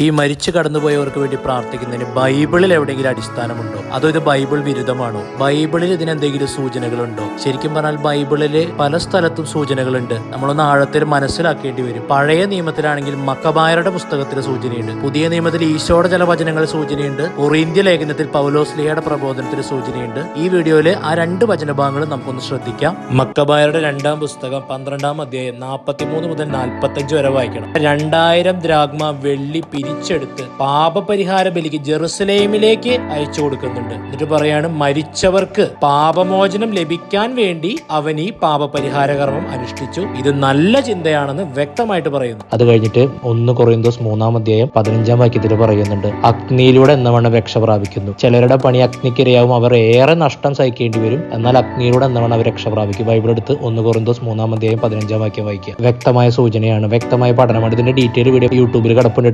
ഈ മരിച്ചു കടന്നുപോയവർക്ക് വേണ്ടി പ്രാർത്ഥിക്കുന്നതിന് ബൈബിളിൽ എവിടെയെങ്കിലും അടിസ്ഥാനമുണ്ടോ? അതോ ഇത് ബൈബിൾ വിരുദ്ധമാണോ? ബൈബിളിൽ ഇതിനെന്തെങ്കിലും സൂചനകളുണ്ടോ? ശരിക്കും പറഞ്ഞാൽ ബൈബിളിൽ പല സ്ഥലത്തും സൂചനകളുണ്ട്. നമ്മളൊന്ന് ആഴത്തിൽ മനസ്സിലാക്കേണ്ടി വരും. പഴയ നിയമത്തിലാണെങ്കിൽ മക്കബായരുടെ പുസ്തകത്തിൽ സൂചനയുണ്ട്. പുതിയ നിയമത്തിൽ ഈശോയുടെ ചില വചനങ്ങൾ സൂചനയുണ്ട്. ഒറീന്ത്യ ലേഖനത്തിൽ പൗലോസ്ലിഹയുടെ പ്രബോധനത്തിൽ സൂചനയുണ്ട്. ഈ വീഡിയോയിൽ ആ രണ്ട് വചനഭാഗങ്ങളും നമുക്കൊന്ന് ശ്രദ്ധിക്കാം. മക്കബായരുടെ രണ്ടാം പുസ്തകം പന്ത്രണ്ടാം അധ്യായം നാൽപ്പത്തിമൂന്ന് മുതൽ നാൽപ്പത്തഞ്ച് വരെ വായിക്കണം. രണ്ടായിരം ദ്രാഗ്മ വെള്ളി പിരിച്ചെടുത്ത് പാപപരിഹാര ബലിക്ക് ജെറുസലേമിലേക്ക് അയച്ചു കൊടുക്കുന്നുണ്ട്. എന്നിട്ട് പറയാണ് മരിച്ചവർക്ക് പാപമോചനം ലഭിക്കാൻ വേണ്ടി അവൻ ഈ പാപപരിഹാര കർമ്മം അനുഷ്ഠിച്ചു. ഇത് നല്ല ചിന്തയാണെന്ന് വ്യക്തമായിട്ട് പറയുന്നു. അത് കഴിഞ്ഞിട്ട് ഒന്ന് കൊറിയന്തോസ് മൂന്നാം അധ്യായം പതിനഞ്ചാം വാക്യത്തിൽ പറയുന്നുണ്ട് അഗ്നിയിലൂടെ എന്നവണ്ണം രക്ഷ പ്രാപിക്കുന്നു. ചിലരുടെ പണി അഗ്നിക്കിരയാവും അവർ ഏറെ നഷ്ടം സഹിക്കേണ്ടി വരും. എന്നാൽ അഗ്നിയിലൂടെ എന്നവണ്ണം അവർ രക്ഷ പ്രാപിക്കും. ബൈബിൾ എടുത്ത് ഒന്ന് കൊറിന്തോസ് മൂന്നാം അധ്യായം പതിനഞ്ചാം വാക്യം വായിക്കുക. വ്യക്തമായ സൂചനയാണ് വ്യക്തമായ പഠനമാണ്. ഇതിന്റെ ഡീറ്റെയിൽ വീഡിയോ യൂട്യൂബിൽ കിടപ്പുണ്ട്.